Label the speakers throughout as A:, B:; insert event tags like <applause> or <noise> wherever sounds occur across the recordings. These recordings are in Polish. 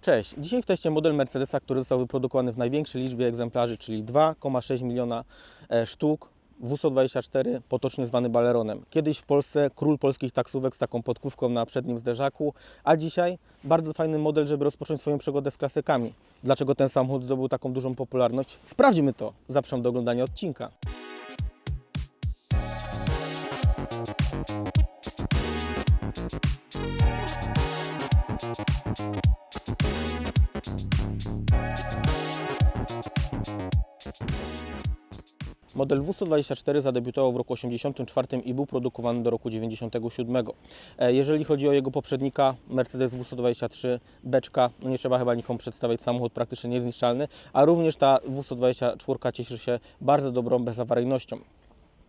A: Cześć, dzisiaj w teście model Mercedesa, który został wyprodukowany w największej liczbie egzemplarzy, czyli 2,6 miliona e, sztuk. W124, potocznie zwany baleronem. Kiedyś w Polsce król polskich taksówek z taką podkówką na przednim zderzaku, a dzisiaj bardzo fajny model, żeby rozpocząć swoją przygodę z klasykami. Dlaczego ten samochód zdobył taką dużą popularność? Sprawdźmy to. Zapraszam do oglądania odcinka. Model W124 zadebiutował w roku 1984 i był produkowany do roku 1997. E, Jeżeli chodzi o jego poprzednika, Mercedes W123 beczka, no nie trzeba chyba nikomu przedstawiać, samochód praktycznie niezniszczalny, a również ta W124 cieszy się bardzo dobrą bezawaryjnością.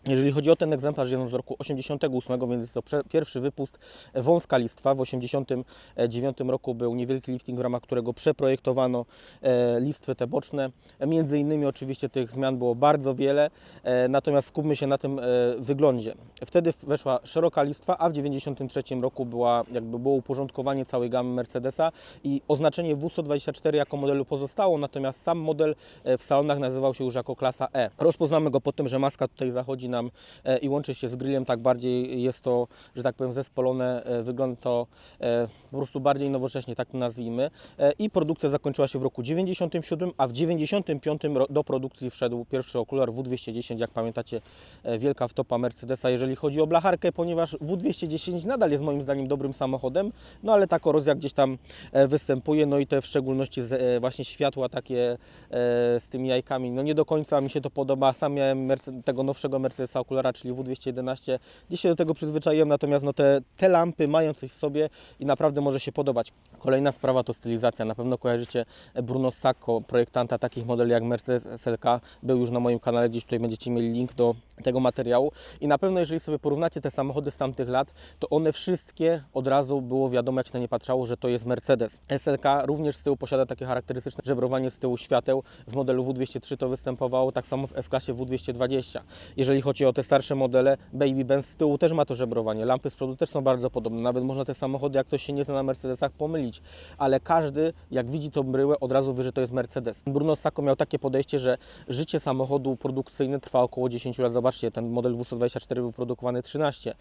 A: Jeżeli chodzi o ten egzemplarz, jest on z roku 88, więc jest to pierwszy wypust wąska listwa. W 89 roku był niewielki lifting, w ramach którego przeprojektowano e, listwy te boczne. Między innymi oczywiście tych zmian było bardzo wiele, e, natomiast skupmy się na tym e, wyglądzie. Wtedy weszła szeroka listwa, a w 93 roku była, jakby było uporządkowanie całej gamy Mercedesa i oznaczenie W124 jako modelu pozostało, natomiast sam model w salonach nazywał się już jako klasa E. Rozpoznamy go po tym, że maska tutaj zachodzi nam e, i łączy się z grillem, tak bardziej jest to, że tak powiem, zespolone, e, wygląda to e, po prostu bardziej nowocześnie, tak to nazwijmy. I produkcja zakończyła się w roku 97, a w 95 ro- do produkcji wszedł pierwszy okular W210, jak pamiętacie, wielka wtopa Mercedesa, jeżeli chodzi o blacharkę, ponieważ W210 nadal jest moim zdaniem dobrym samochodem, no ale ta korozja gdzieś tam występuje, no i te w szczególności właśnie światła takie z tymi jajkami, no nie do końca mi się to podoba, sam miałem tego nowszego Mercedesa okulara, czyli W211, gdzieś się do tego przyzwyczaiłem, natomiast no te, te lampy mają coś w sobie i naprawdę może się podobać. Kolejna sprawa to stylizacja, na pewno kojarzycie Bruno Sacco, projektanta takich modeli jak Mercedes SLK, był już na moim kanale, gdzieś tutaj będziecie mieli link do tego materiału i na pewno jeżeli sobie porównacie te samochody z tamtych lat, to one wszystkie od razu było wiadomo, jak się na nie patrzało, że to jest Mercedes. SLK również z tyłu posiada takie charakterystyczne żebrowanie z tyłu świateł. W modelu W203 to występowało, tak samo w S-klasie W220. Jeżeli chodzi o te starsze modele, Baby Benz z tyłu też ma to żebrowanie. Lampy z przodu też są bardzo podobne. Nawet można te samochody, jak ktoś się nie zna na Mercedesach, pomylić. Ale każdy, jak widzi tą bryłę, od razu wie, że to jest Mercedes. Bruno Sacco miał takie podejście, że życie samochodu produkcyjne trwa około 10 lat. Zobaczcie, ten model W124 był produkowany 13.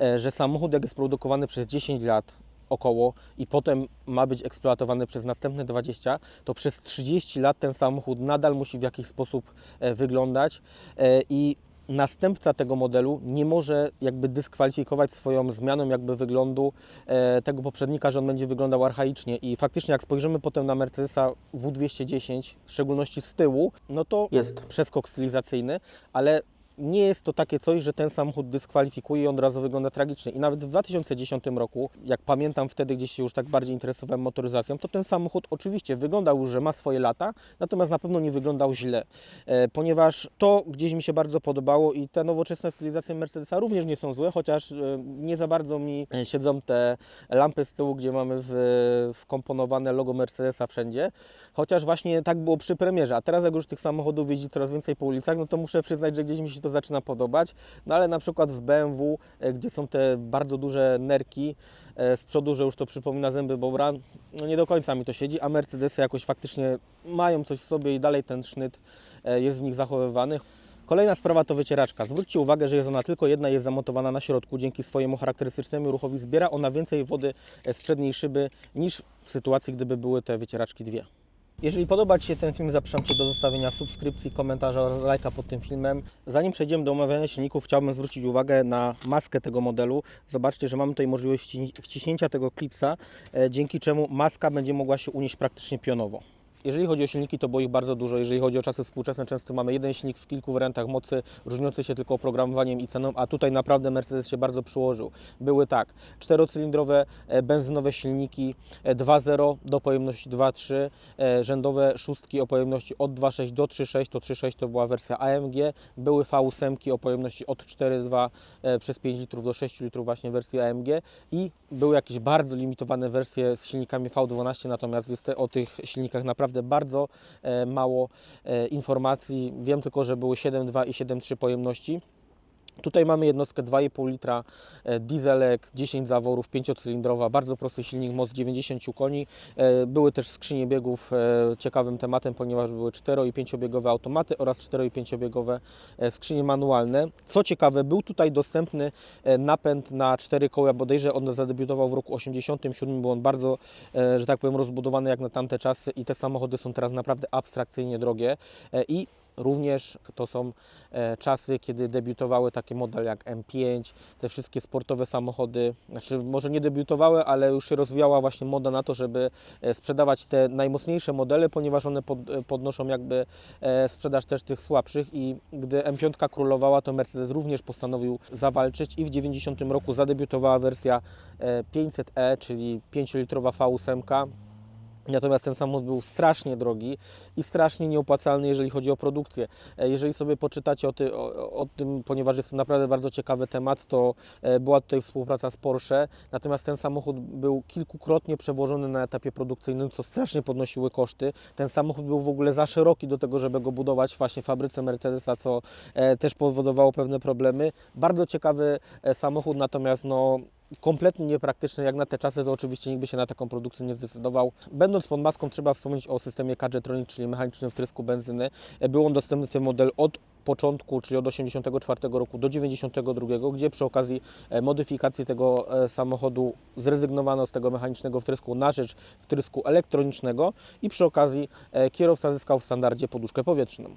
A: E, Że samochód, jak jest produkowany przez 10 lat, około i potem ma być eksploatowany przez następne 20, to przez 30 lat ten samochód nadal musi w jakiś sposób e, wyglądać e, i następca tego modelu nie może jakby dyskwalifikować swoją zmianą jakby wyglądu e, tego poprzednika, że on będzie wyglądał archaicznie. I faktycznie jak spojrzymy potem na Mercedesa W210, w szczególności z tyłu, no to jest. przeskok stylizacyjny, ale nie jest to takie coś, że ten samochód dyskwalifikuje i od razu wygląda tragicznie. I nawet w 2010 roku, jak pamiętam wtedy gdzieś się już tak bardziej interesowałem motoryzacją, to ten samochód oczywiście wyglądał już, że ma swoje lata, natomiast na pewno nie wyglądał źle, e, ponieważ to gdzieś mi się bardzo podobało i te nowoczesne stylizacje Mercedesa również nie są złe, chociaż e, nie za bardzo mi e, siedzą te lampy z tyłu, gdzie mamy wkomponowane logo Mercedesa wszędzie, chociaż właśnie tak było przy premierze, a teraz jak już tych samochodów jeździ coraz więcej po ulicach, no to muszę przyznać, że gdzieś mi się to zaczyna podobać, no ale na przykład w BMW, e, gdzie są te bardzo duże nerki e, z przodu, że już to przypomina zęby bobra, no nie do końca mi to siedzi, a Mercedesy jakoś faktycznie mają coś w sobie i dalej ten sznyt e, jest w nich zachowywany. Kolejna sprawa to wycieraczka. Zwróćcie uwagę, że jest ona tylko jedna, jest zamontowana na środku. Dzięki swojemu charakterystycznemu ruchowi zbiera ona więcej wody z przedniej szyby niż w sytuacji, gdyby były te wycieraczki dwie. Jeżeli podoba Ci się ten film, zapraszam Cię do zostawienia subskrypcji, komentarza oraz lajka pod tym filmem. Zanim przejdziemy do omawiania silników, chciałbym zwrócić uwagę na maskę tego modelu. Zobaczcie, że mamy tutaj możliwość wci- wciśnięcia tego klipsa, e, dzięki czemu maska będzie mogła się unieść praktycznie pionowo. Jeżeli chodzi o silniki, to było ich bardzo dużo. Jeżeli chodzi o czasy współczesne, często mamy jeden silnik w kilku wariantach mocy, różniący się tylko oprogramowaniem i ceną, a tutaj naprawdę Mercedes się bardzo przyłożył. Były tak, czterocylindrowe e, benzynowe silniki e, 2.0 do pojemności 2.3, e, rzędowe szóstki o pojemności od 2.6 do 3.6, to 3.6 to była wersja AMG, były V8 o pojemności od 4.2 e, przez 5 litrów do 6 litrów właśnie wersji AMG i były jakieś bardzo limitowane wersje z silnikami V12, natomiast jest o tych silnikach naprawdę bardzo e, mało e, informacji. Wiem tylko, że były 7.2 i 7.3 pojemności. Tutaj mamy jednostkę 2,5 litra e, dieselek, 10 zaworów, 5-cylindrowa, bardzo prosty silnik, moc 90 koni. E, Były też skrzynie biegów e, ciekawym tematem, ponieważ były 4 i 5-biegowe automaty oraz 4 i 5-biegowe e, skrzynie manualne. Co ciekawe, był tutaj dostępny napęd na 4 koła, bodajże on zadebiutował w roku 87, był on bardzo, że tak powiem, rozbudowany jak na tamte czasy i te samochody są teraz naprawdę abstrakcyjnie drogie i Również to są e, czasy, kiedy debiutowały takie modele jak M5, te wszystkie sportowe samochody, znaczy może nie debiutowały, ale już się rozwijała właśnie moda na to, żeby e, sprzedawać te najmocniejsze modele, ponieważ one e, podnoszą jakby sprzedaż też tych słabszych i gdy M5 królowała, to Mercedes również postanowił zawalczyć i w 90 roku zadebiutowała wersja e, 500e, czyli 5-litrowa V8. Natomiast ten samochód był strasznie drogi i strasznie nieopłacalny, jeżeli chodzi o produkcję. E, Jeżeli sobie poczytacie o, ty, o, o tym, ponieważ jest to naprawdę bardzo ciekawy temat, to e, była tutaj współpraca z Porsche. Natomiast ten samochód był kilkukrotnie przewożony na etapie produkcyjnym, co strasznie podnosiły koszty. Ten samochód był w ogóle za szeroki do tego, żeby go budować właśnie w fabryce Mercedesa, co e, też powodowało pewne problemy. Bardzo ciekawy samochód, natomiast no, kompletnie niepraktyczny, jak na te czasy, to oczywiście nikt by się na taką produkcję nie zdecydował. Będąc pod maską, trzeba wspomnieć o systemie Cadgetronic, czyli mechanicznym wtrysku benzyny. E, Był on dostępny w tym model od początku, czyli od 1984 roku do 1992, gdzie przy okazji e, modyfikacji tego e, samochodu zrezygnowano z tego mechanicznego wtrysku na rzecz wtrysku elektronicznego i przy okazji kierowca zyskał w standardzie poduszkę powietrzną.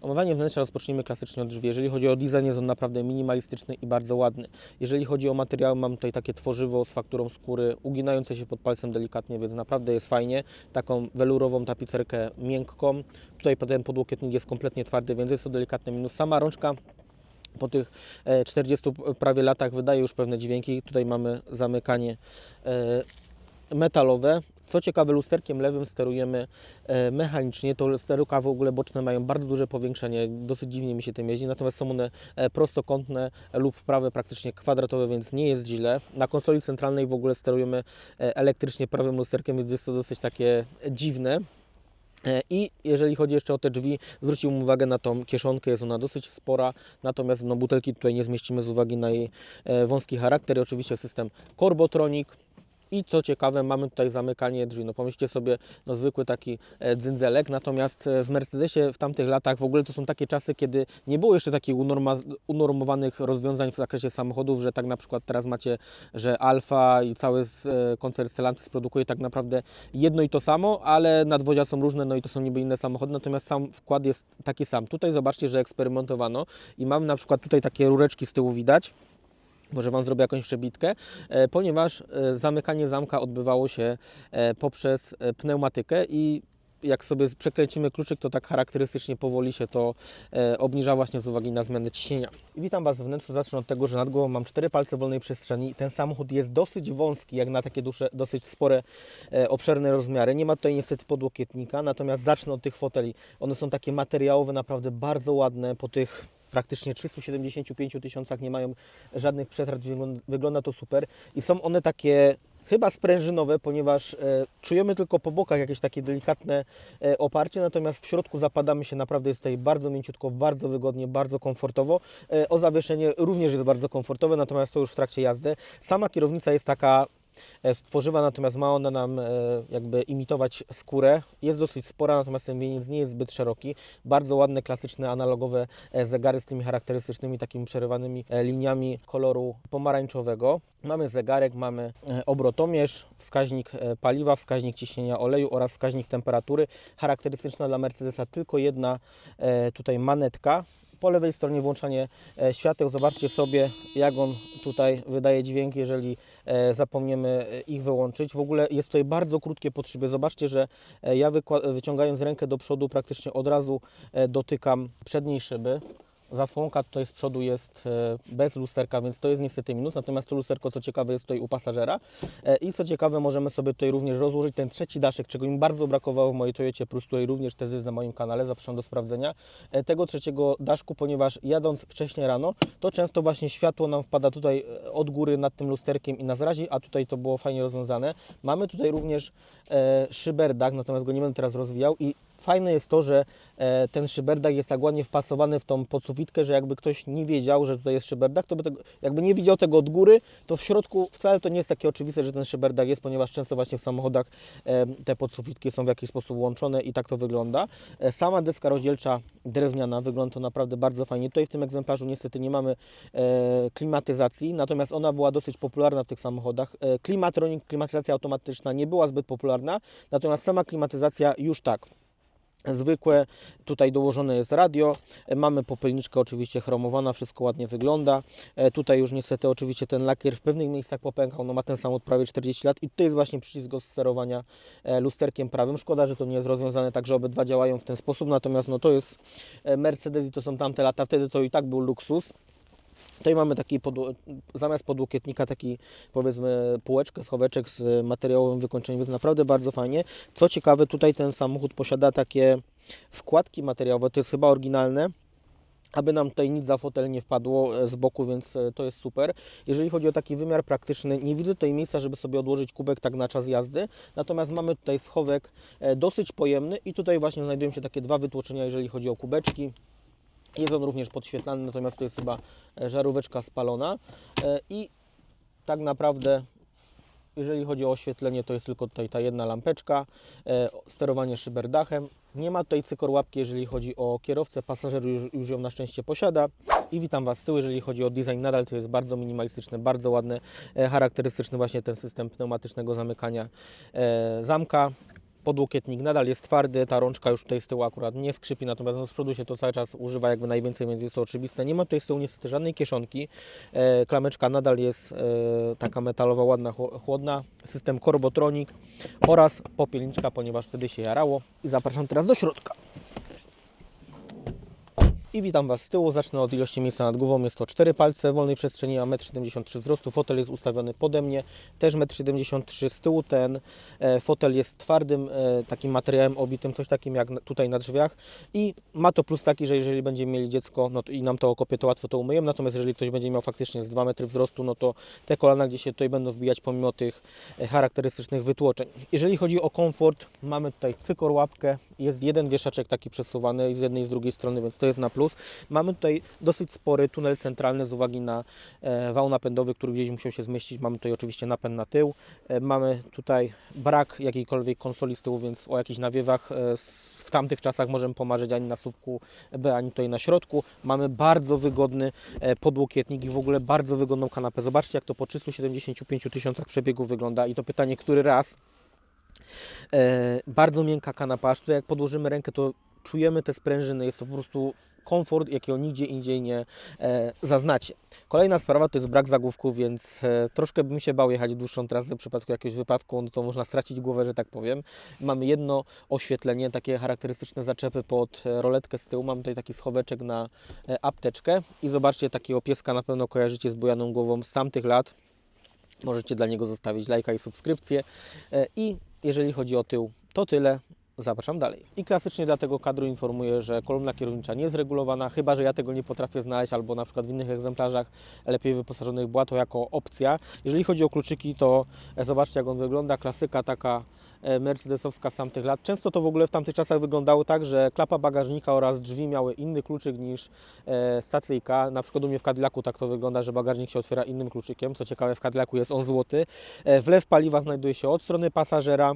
A: Omawianie wnętrza rozpocznijmy klasycznie od drzwi. Jeżeli chodzi o design, jest on naprawdę minimalistyczny i bardzo ładny. Jeżeli chodzi o materiały, mam tutaj takie tworzywo z fakturą skóry, uginające się pod palcem delikatnie, więc naprawdę jest fajnie. Taką welurową tapicerkę miękką. Tutaj potem podłokietnik jest kompletnie twardy, więc jest to delikatny minus. Sama rączka po tych e, 40 prawie latach wydaje już pewne dźwięki. Tutaj mamy zamykanie e, metalowe. Co ciekawe, lusterkiem lewym sterujemy e, mechanicznie. To lusterka w ogóle boczne mają bardzo duże powiększenie. Dosyć dziwnie mi się tym jeździ. Natomiast są one e, prostokątne lub prawe praktycznie kwadratowe, więc nie jest źle. Na konsoli centralnej w ogóle sterujemy e, elektrycznie prawym lusterkiem, więc jest to dosyć takie dziwne. I jeżeli chodzi jeszcze o te drzwi, zwróciłbym uwagę na tą kieszonkę, jest ona dosyć spora, natomiast no, butelki tutaj nie zmieścimy z uwagi na jej wąski charakter i oczywiście system Corbotronic. I co ciekawe, mamy tutaj zamykanie drzwi. No pomyślcie sobie, no zwykły taki e, dzynzelek, natomiast e, w Mercedesie w tamtych latach w ogóle to są takie czasy, kiedy nie było jeszcze takich unorma, unormowanych rozwiązań w zakresie samochodów, że tak na przykład teraz macie, że Alfa i cały e, koncern Stellantis produkuje tak naprawdę jedno i to samo, ale nadwozia są różne, no i to są niby inne samochody, natomiast sam wkład jest taki sam. Tutaj zobaczcie, że eksperymentowano i mamy na przykład tutaj takie rureczki z tyłu widać, może Wam zrobię jakąś przebitkę, e, ponieważ e, zamykanie zamka odbywało się e, poprzez pneumatykę i jak sobie przekręcimy kluczyk, to tak charakterystycznie powoli się to e, obniża właśnie z uwagi na zmianę ciśnienia. Witam Was we wnętrzu. Zacznę od tego, że nad głową mam cztery palce wolnej przestrzeni. Ten samochód jest dosyć wąski, jak na takie duże, dosyć spore, e, obszerne rozmiary. Nie ma tutaj niestety podłokietnika, natomiast zacznę od tych foteli. One są takie materiałowe, naprawdę bardzo ładne. Po tych praktycznie 375 tysiącach nie mają żadnych przetrac, wygląda, to super. I są one takie chyba sprężynowe, ponieważ e, czujemy tylko po bokach jakieś takie delikatne e, oparcie, natomiast w środku zapadamy się, naprawdę jest tutaj bardzo mięciutko, bardzo wygodnie, bardzo komfortowo. E, o zawieszenie również jest bardzo komfortowe, natomiast to już w trakcie jazdy. Sama kierownica jest taka z tworzywa, natomiast ma ona nam e, jakby imitować skórę. Jest dosyć spora, natomiast ten wieniec nie jest zbyt szeroki. Bardzo ładne, klasyczne, analogowe e, zegary z tymi charakterystycznymi, takimi przerywanymi e, liniami koloru pomarańczowego. Mamy zegarek, mamy e, obrotomierz, wskaźnik e, paliwa, wskaźnik ciśnienia oleju oraz wskaźnik temperatury. Charakterystyczna dla Mercedesa tylko jedna e, tutaj manetka. Po lewej stronie włączanie e, świateł. Zobaczcie sobie, jak on tutaj wydaje dźwięk, jeżeli e, zapomniemy e, ich wyłączyć. W ogóle jest tutaj bardzo krótkie szybie. Zobaczcie, że ja wyciągając rękę do przodu praktycznie od razu dotykam przedniej szyby. Zasłonka tutaj z przodu jest e, bez lusterka, więc to jest niestety minus. Natomiast to lusterko, co ciekawe, jest tutaj u pasażera. E, I co ciekawe, możemy sobie tutaj również rozłożyć ten trzeci daszek, czego mi bardzo brakowało w mojej Toyocie Plus, której również też jest na moim kanale, zapraszam do sprawdzenia. E, Tego trzeciego daszku, ponieważ jadąc wcześnie rano, to często właśnie światło nam wpada tutaj od góry nad tym lusterkiem i nas razi, a tutaj to było fajnie rozwiązane. Mamy tutaj również szyberdach, natomiast go nie będę teraz rozwijał i fajne jest to, że e, ten szyberdach jest tak ładnie wpasowany w tą podsufitkę, że jakby ktoś nie wiedział, że tutaj jest szyberdach, to by tego, jakby nie widział tego od góry, to w środku wcale to nie jest takie oczywiste, że ten szyberdach jest, ponieważ często właśnie w samochodach e, te podsufitki są w jakiś sposób łączone i tak to wygląda. E, sama deska rozdzielcza drewniana, wygląda to naprawdę bardzo fajnie. Tutaj w tym egzemplarzu niestety nie mamy klimatyzacji, natomiast ona była dosyć popularna w tych samochodach. Klimatronic, klimatyzacja automatyczna nie była zbyt popularna, natomiast sama klimatyzacja już tak. Zwykłe, tutaj dołożone jest radio, e, mamy popelniczkę oczywiście chromowana, wszystko ładnie wygląda. E, Tutaj już niestety oczywiście ten lakier w pewnych miejscach popękał, no ma ten samochód prawie 40 lat i tutaj jest właśnie przycisk do sterowania e, lusterkiem prawym. Szkoda, że to nie jest rozwiązane tak, że obydwa działają w ten sposób, natomiast no to jest Mercedes i to są tamte lata, wtedy to i tak był luksus. Tutaj mamy taki zamiast podłokietnika taki powiedzmy półeczkę, schoweczek z materiałowym wykończeniem, więc naprawdę bardzo fajnie. Co ciekawe, tutaj ten samochód posiada takie wkładki materiałowe, to jest chyba oryginalne, aby nam tutaj nic za fotel nie wpadło e, z boku, więc e, to jest super. Jeżeli chodzi o taki wymiar praktyczny, nie widzę tutaj miejsca, żeby sobie odłożyć kubek tak na czas jazdy, natomiast mamy tutaj schowek e, dosyć pojemny i tutaj właśnie znajdują się takie dwa wytłoczenia, jeżeli chodzi o kubeczki. Jest on również podświetlany, natomiast to jest chyba e, żaróweczka spalona E, i tak naprawdę jeżeli chodzi o oświetlenie, to jest tylko tutaj ta jedna lampeczka, e, sterowanie szyberdachem. Nie ma tutaj cykorłapki, jeżeli chodzi o kierowcę, pasażer już, już ją na szczęście posiada. I witam Was z tyłu, jeżeli chodzi o design, nadal to jest bardzo minimalistyczne, bardzo ładne, charakterystyczny właśnie ten system pneumatycznego zamykania zamka. Podłokietnik nadal jest twardy, ta rączka już tutaj z tyłu akurat nie skrzypi, natomiast no z przodu się to cały czas używa jakby najwięcej, więc jest to oczywiste. Nie ma tutaj z tyłu niestety żadnej kieszonki. E, klameczka nadal jest e, taka metalowa, ładna, chło- chłodna. System Corbotronic oraz popielniczka, ponieważ wtedy się jarało. I zapraszam teraz do środka. I witam Was z tyłu. Zacznę od ilości miejsca nad głową. Jest to 4 palce wolnej przestrzeni, a 1,73 m wzrostu. Fotel jest ustawiony pode mnie, też 1,73 m z tyłu. Ten e, fotel jest twardym e, takim materiałem obitym, coś takim jak tutaj na drzwiach. I ma to plus taki, że jeżeli będziemy mieli dziecko no i nam to okopie, to łatwo to umyjemy. Natomiast jeżeli ktoś będzie miał faktycznie z 2 metry wzrostu, no to te kolana gdzieś się tutaj będą wbijać pomimo tych e, charakterystycznych wytłoczeń. Jeżeli chodzi o komfort, mamy tutaj cykor łapkę, jest jeden wieszaczek taki przesuwany z jednej i z drugiej strony, więc to jest na plus. Mamy tutaj dosyć spory tunel centralny z uwagi na e, wał napędowy, który gdzieś musiał się zmieścić. Mamy tutaj oczywiście napęd na tył. E, mamy tutaj brak jakiejkolwiek konsoli z tyłu, więc o jakichś nawiewach e, w tamtych czasach możemy pomarzyć ani na słupku B, ani tutaj na środku. Mamy bardzo wygodny podłokietnik i w ogóle bardzo wygodną kanapę. Zobaczcie, jak to po 375 tysiącach przebiegów wygląda i to pytanie, który raz E, bardzo miękka kanapa, aż tutaj jak podłożymy rękę, to czujemy te sprężyny, jest to po prostu komfort, jakiego nigdzie indziej nie e, zaznacie. Kolejna sprawa to jest brak zagłówków, więc e, troszkę bym się bał jechać dłuższą trasę w przypadku jakiegoś wypadku, no to można stracić głowę, że tak powiem. Mamy jedno oświetlenie, takie charakterystyczne zaczepy pod e, roletkę z tyłu, mamy tutaj taki schoweczek na apteczkę i zobaczcie, takiego pieska na pewno kojarzycie z bujaną głową z tamtych lat. Możecie dla niego zostawić lajka i subskrypcję. I jeżeli chodzi o tył, to tyle. Zapraszam dalej. I klasycznie dla tego kadru informuję, że kolumna kierownicza nie jest regulowana, chyba że ja tego nie potrafię znaleźć, albo na przykład w innych egzemplarzach lepiej wyposażonych była to jako opcja. Jeżeli chodzi o kluczyki, to e, zobaczcie jak on wygląda. Klasyka taka e, mercedesowska z tamtych lat. Często to w ogóle w tamtych czasach wyglądało tak, że klapa bagażnika oraz drzwi miały inny kluczyk niż e, stacyjka. Na przykład u mnie w Cadillacu tak to wygląda, że bagażnik się otwiera innym kluczykiem. Co ciekawe, w Cadillacu jest on złoty. E, Wlew paliwa znajduje się od strony pasażera.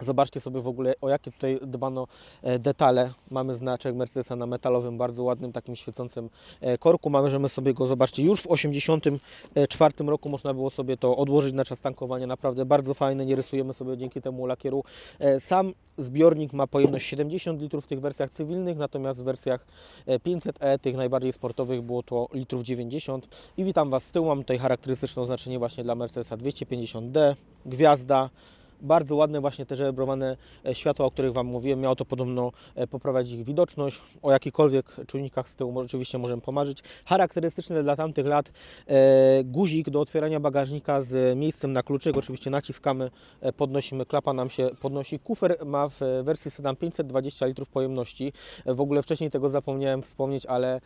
A: Zobaczcie sobie w ogóle, o jakie tutaj dbano e, detale. Mamy znaczek Mercedesa na metalowym, bardzo ładnym, takim świecącym e, korku. Mamy, że my sobie go, zobaczcie, już w 84 roku można było sobie to odłożyć na czas tankowania. Naprawdę bardzo fajne, nie rysujemy sobie dzięki temu lakieru. E, Sam zbiornik ma pojemność 70 litrów w tych wersjach cywilnych, natomiast w wersjach e, 500e, tych najbardziej sportowych, było to litrów 90. I witam Was z tyłu, mam tutaj charakterystyczne oznaczenie właśnie dla Mercedesa 250D, gwiazda. Bardzo ładne właśnie te żebrowane e, światła, o których Wam mówiłem. Miało to podobno e, poprawiać ich widoczność. O jakichkolwiek czujnikach z tyłu oczywiście możemy pomarzyć. Charakterystyczny dla tamtych lat e, guzik do otwierania bagażnika z miejscem na kluczyk. Oczywiście naciskamy, podnosimy, klapa nam się podnosi. Kufer ma w wersji sedan 520 litrów pojemności. W ogóle wcześniej tego zapomniałem wspomnieć, ale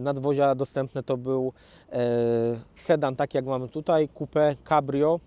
A: nadwozia dostępne to był sedan, tak jak mamy tutaj, coupé cabrio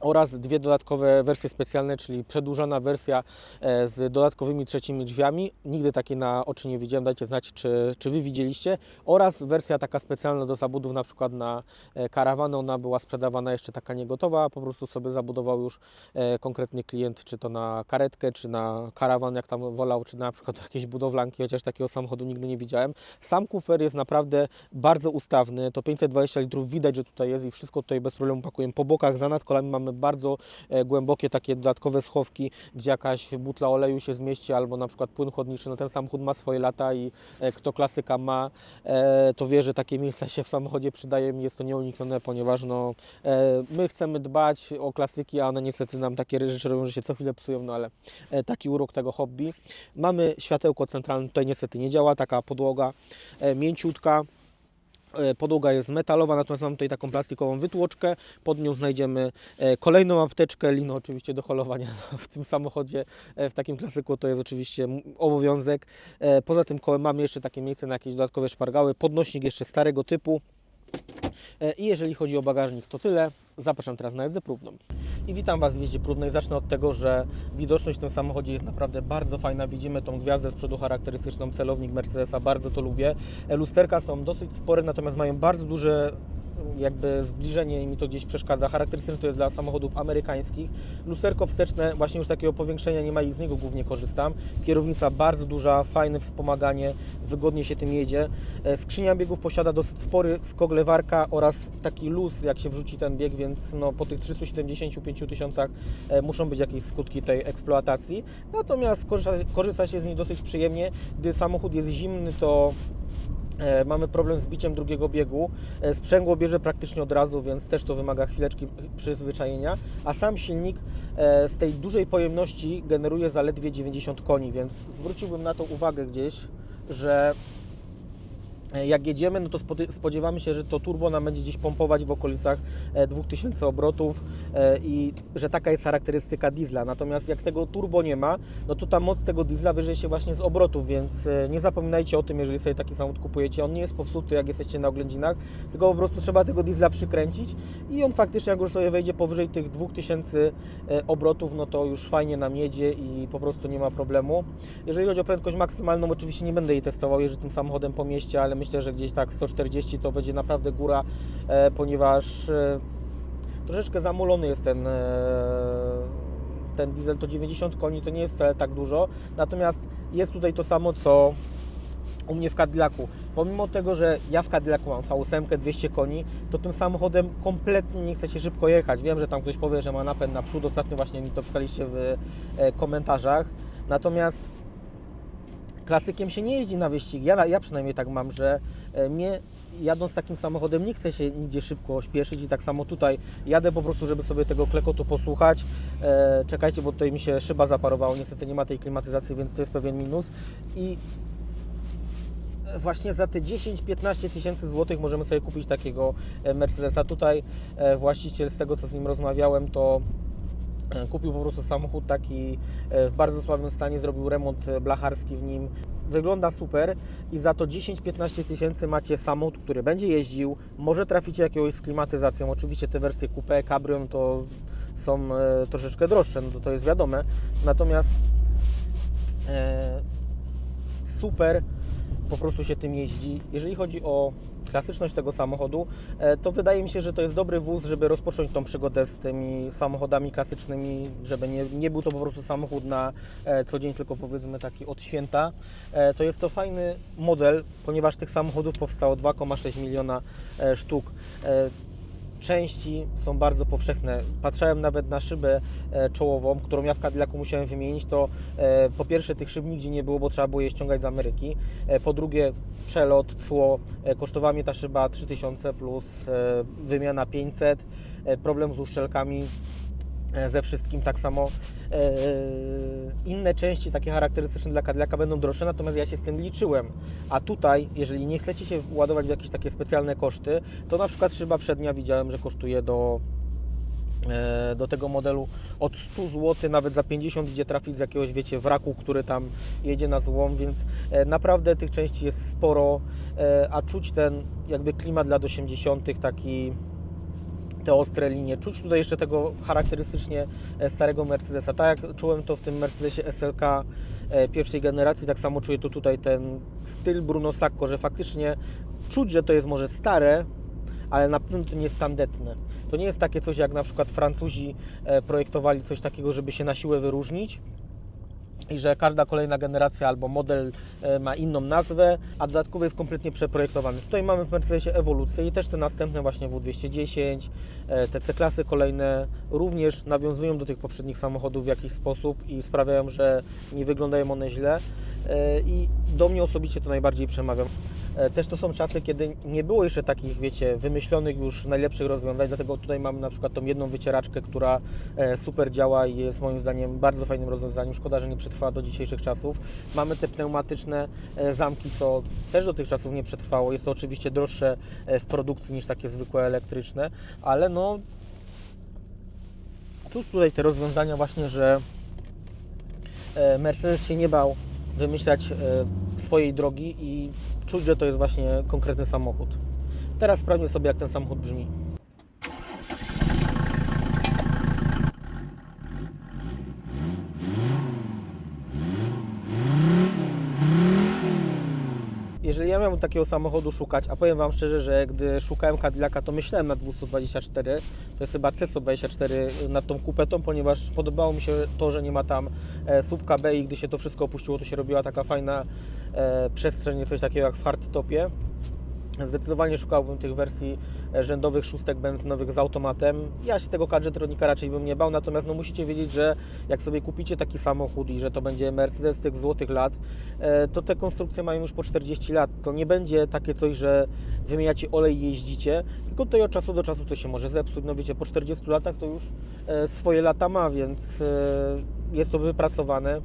A: oraz dwie dodatkowe wersje specjalne, czyli przedłużona wersja e, z dodatkowymi trzecimi drzwiami. Nigdy takiej na oczy nie widziałem, dajcie znać, czy, czy Wy widzieliście. Oraz wersja taka specjalna do zabudów, na przykład na e, karawanę. Ona była sprzedawana jeszcze taka niegotowa, po prostu sobie zabudował już e, konkretny klient, czy to na karetkę, czy na karawan, jak tam wolał, czy na przykład <laughs> jakieś budowlanki, chociaż takiego samochodu nigdy nie widziałem. Sam kufer jest naprawdę bardzo ustawny, to 520 litrów widać, że tutaj jest i wszystko tutaj bez problemu pakujemy po bokach, za nadkolami mamy bardzo e, głębokie takie dodatkowe schowki, gdzie jakaś butla oleju się zmieści, albo na przykład płyn chłodniczy, no ten samochód ma swoje lata i e, kto klasyka ma, e, to wie, że takie miejsca się w samochodzie przydaje mi, jest to nieuniknione, ponieważ no, my chcemy dbać o klasyki, a one niestety nam takie rzeczy robią, że się co chwilę psują, no ale taki urok tego hobby. Mamy światełko centralne, tutaj niestety nie działa, taka podłoga mięciutka. E, Podłoga jest metalowa, natomiast mamy tutaj taką plastikową wytłoczkę. Pod nią znajdziemy e, kolejną apteczkę, lino oczywiście do holowania <laughs> w tym samochodzie. e, W takim klasyku to jest oczywiście obowiązek. Poza tym kołem mamy jeszcze takie miejsce na jakieś dodatkowe szpargały. Podnośnik jeszcze starego typu. E, I jeżeli chodzi o bagażnik, to tyle. Zapraszam teraz na jazdę próbną. I witam Was w jeździe próbnej. Zacznę od tego, że widoczność w tym samochodzie jest naprawdę bardzo fajna. Widzimy tą gwiazdę z przodu charakterystyczną, celownik Mercedesa, bardzo to lubię. E, Lusterka są dosyć spore, natomiast mają bardzo duże jakby zbliżenie mi to gdzieś przeszkadza. Charakterystyczne to jest dla samochodów amerykańskich. Lusterko wsteczne, właśnie już takiego powiększenia nie ma i z niego głównie korzystam. Kierownica bardzo duża, fajne wspomaganie, wygodnie się tym jedzie. E, Skrzynia biegów posiada dosyć spory skok lewarka oraz taki luz, jak się wrzuci ten bieg, więc no, po tych 375 tysiącach e, muszą być jakieś skutki tej eksploatacji. Natomiast korzysta, korzysta się z niej dosyć przyjemnie. Gdy samochód jest zimny, to Mamy problem z biciem drugiego biegu. E, Sprzęgło bierze praktycznie od razu, więc też to wymaga chwileczki przyzwyczajenia. A sam silnik e, z tej dużej pojemności generuje zaledwie 90 koni, więc zwróciłbym na to uwagę gdzieś, że e, jak jedziemy, no to spodziewamy się, że to turbo nam będzie gdzieś pompować w okolicach e, 2000 obrotów e, i że taka jest charakterystyka diesla. Natomiast jak tego turbo nie ma, no to ta moc tego diesla bierze się właśnie z obrotów, więc e, nie zapominajcie o tym, jeżeli sobie taki samochód kupujecie. On nie jest popsuty, jak jesteście na oględzinach, tylko po prostu trzeba tego diesla przykręcić i on faktycznie, jak już sobie wejdzie powyżej tych 2000 e, obrotów, no to już fajnie nam jedzie i po prostu nie ma problemu. Jeżeli chodzi o prędkość maksymalną, oczywiście nie będę jej testował, jeżdżę tym samochodem po mieście, ale myślę, że gdzieś tak 140 to będzie naprawdę góra, e, ponieważ e, troszeczkę zamulony jest ten, e, ten diesel, to 90 koni to nie jest wcale tak dużo, natomiast jest tutaj to samo, co u mnie w Cadillacu. Pomimo tego, że ja w Cadillacu mam V8 200 koni, to tym samochodem kompletnie nie chce się szybko jechać. Wiem, że tam ktoś powie, że ma napęd na przód, ostatnio właśnie mi to pisaliście w komentarzach. Natomiast klasykiem się nie jeździ na wyścig. Ja, ja przynajmniej tak mam, że e, mnie jadąc takim samochodem nie chce się nigdzie szybko śpieszyć i tak samo tutaj jadę po prostu, żeby sobie tego klekotu posłuchać. E, czekajcie, bo tutaj mi się szyba zaparowała, niestety nie ma tej klimatyzacji, więc to jest pewien minus. I właśnie za te 10-15 tysięcy złotych możemy sobie kupić takiego e, Mercedesa. Tutaj e, właściciel, z tego co z nim rozmawiałem, to kupił po prostu samochód taki e, w bardzo słabym stanie, zrobił remont e, blacharski w nim. Wygląda super i za to 10-15 tysięcy macie samochód, który będzie jeździł, może traficie jakiegoś z klimatyzacją. Oczywiście te wersje coupé, cabrio to są e, troszeczkę droższe, no to, jest wiadome. Natomiast e, super po prostu się tym jeździ. Jeżeli chodzi o klasyczność tego samochodu, e, to wydaje mi się, że to jest dobry wóz, żeby rozpocząć tą przygodę z tymi samochodami klasycznymi, żeby nie, nie był to po prostu samochód na e, co dzień, tylko powiedzmy taki od święta. E, To jest to fajny model, ponieważ tych samochodów powstało 2,6 miliona sztuk. Części są bardzo powszechne. Patrzyłem nawet na szybę e, czołową, którą ja w Cadillacu musiałem wymienić, to e, po pierwsze tych szyb nigdzie nie było, bo trzeba było je ściągać z Ameryki. E, Po drugie przelot, cło, kosztowała mnie ta szyba 3000 plus wymiana 500, e, problem z uszczelkami ze wszystkim tak samo. E, Inne części takie charakterystyczne dla Cadillaca będą droższe, natomiast ja się z tym liczyłem. A tutaj, jeżeli nie chcecie się ładować w jakieś takie specjalne koszty, to na przykład szyba przednia widziałem, że kosztuje do e, do tego modelu od 100 zł, nawet za 50 idzie trafić z jakiegoś, wiecie, wraku, który tam jedzie na złom, więc e, naprawdę tych części jest sporo, e, a czuć ten jakby klimat lat 80. taki te ostre linie. Czuć tutaj jeszcze tego charakterystycznie e, starego Mercedesa. Tak jak czułem to w tym Mercedesie SLK e, pierwszej generacji, tak samo czuję tu tutaj ten styl Bruno Sacco, że faktycznie czuć, że to jest może stare, ale na pewno to nie jest tandetne. To nie jest takie coś, jak na przykład Francuzi e, projektowali coś takiego, żeby się na siłę wyróżnić i że każda kolejna generacja albo model e, ma inną nazwę, a dodatkowo jest kompletnie przeprojektowany. Tutaj mamy w Mercedesie ewolucję i też te następne właśnie W210, e, te C-klasy kolejne również nawiązują do tych poprzednich samochodów w jakiś sposób i sprawiają, że nie wyglądają one źle E, i do mnie osobiście to najbardziej przemawia. E, Też to są czasy, kiedy nie było jeszcze takich, wiecie, wymyślonych już najlepszych rozwiązań, dlatego tutaj mamy na przykład tą jedną wycieraczkę, która e, super działa i jest moim zdaniem bardzo fajnym rozwiązaniem. Szkoda, że nie przetrwała do dzisiejszych czasów. Mamy te pneumatyczne e, zamki, co też do tych czasów nie przetrwało. Jest to oczywiście droższe w produkcji niż takie zwykłe elektryczne, ale no czuć tutaj te rozwiązania właśnie, że Mercedes się nie bał wymyślać e, swojej drogi i czuć, że to jest właśnie konkretny samochód. Teraz sprawdźmy sobie, jak ten samochód brzmi. Takiego samochodu szukać, a powiem Wam szczerze, że gdy szukałem Cadillaca, to myślałem na 224, to jest chyba C124 nad tą kupetą, ponieważ podobało mi się to, że nie ma tam e, słupka B i gdy się to wszystko opuściło, to się robiła taka fajna e, przestrzeń, coś takiego jak w hardtopie. Zdecydowanie szukałbym tych wersji e, rzędowych szóstek benzynowych z automatem. Ja się tego Cadgetronika raczej bym nie bał, natomiast no musicie wiedzieć, że jak sobie kupicie taki samochód i że to będzie Mercedes tych złotych lat, e, to te konstrukcje mają już po 40 lat. To nie będzie takie coś, że wymieniacie olej i jeździcie, tylko tutaj od czasu do czasu to się może zepsuć. No wiecie, po 40 latach to już e, swoje lata ma, więc jest to wypracowane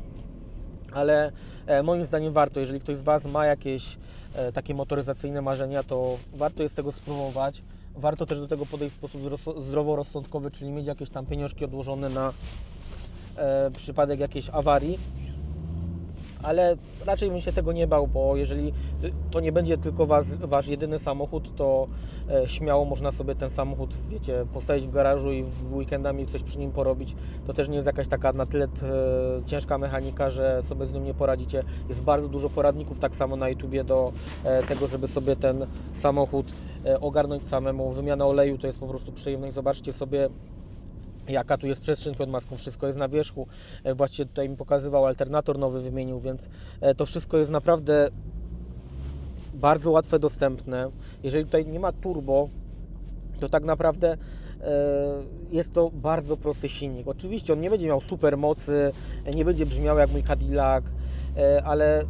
A: ale e, moim zdaniem warto, jeżeli ktoś z Was ma jakieś e, takie motoryzacyjne marzenia, to warto jest tego spróbować. Warto też do tego podejść w sposób zdro- zdroworozsądkowy, czyli mieć jakieś tam pieniążki odłożone na e, przypadek jakiejś awarii. Ale raczej bym się tego nie bał, bo jeżeli to nie będzie tylko was, Wasz jedyny samochód, to e, śmiało można sobie ten samochód, wiecie, postawić w garażu i w weekendami coś przy nim porobić. To też nie jest jakaś taka na tyle e, ciężka mechanika, że sobie z nią nie poradzicie. Jest bardzo dużo poradników tak samo na YouTubie do e, tego, żeby sobie ten samochód ogarnąć samemu. Wymiana oleju to jest po prostu przyjemność. Zobaczcie sobie jaka tu jest przestrzeń pod maską, wszystko jest na wierzchu. E, Właściwie tutaj mi pokazywał, alternator nowy wymienił, więc e, to wszystko jest naprawdę bardzo łatwe, dostępne. Jeżeli tutaj nie ma turbo, to tak naprawdę e, jest to bardzo prosty silnik. Oczywiście on nie będzie miał super mocy, nie będzie brzmiał jak mój Cadillac, ale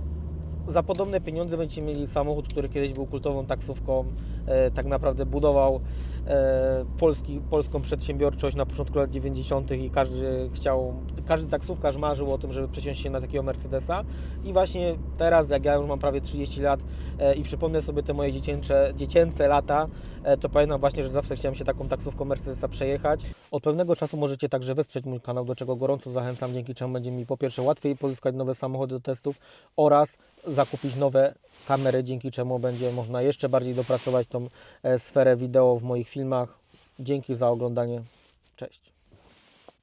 A: za podobne pieniądze będziecie mieli samochód, który kiedyś był kultową taksówką, e, tak naprawdę budował e, polski, polską przedsiębiorczość na początku lat 90. i każdy chciał, każdy taksówkarz marzył o tym, żeby przesiąść się na takiego Mercedesa i właśnie teraz, jak ja już mam prawie 30 lat e, i przypomnę sobie te moje dziecięce, dziecięce lata, e, to pamiętam właśnie, że zawsze chciałem się taką taksówką Mercedesa przejechać. Od pewnego czasu możecie także wesprzeć mój kanał, do czego gorąco zachęcam, dzięki czemu będzie mi po pierwsze łatwiej pozyskać nowe samochody do testów oraz zakupić nowe kamery, dzięki czemu będzie można jeszcze bardziej dopracować tą e, sferę wideo w moich filmach. Dzięki za oglądanie. Cześć.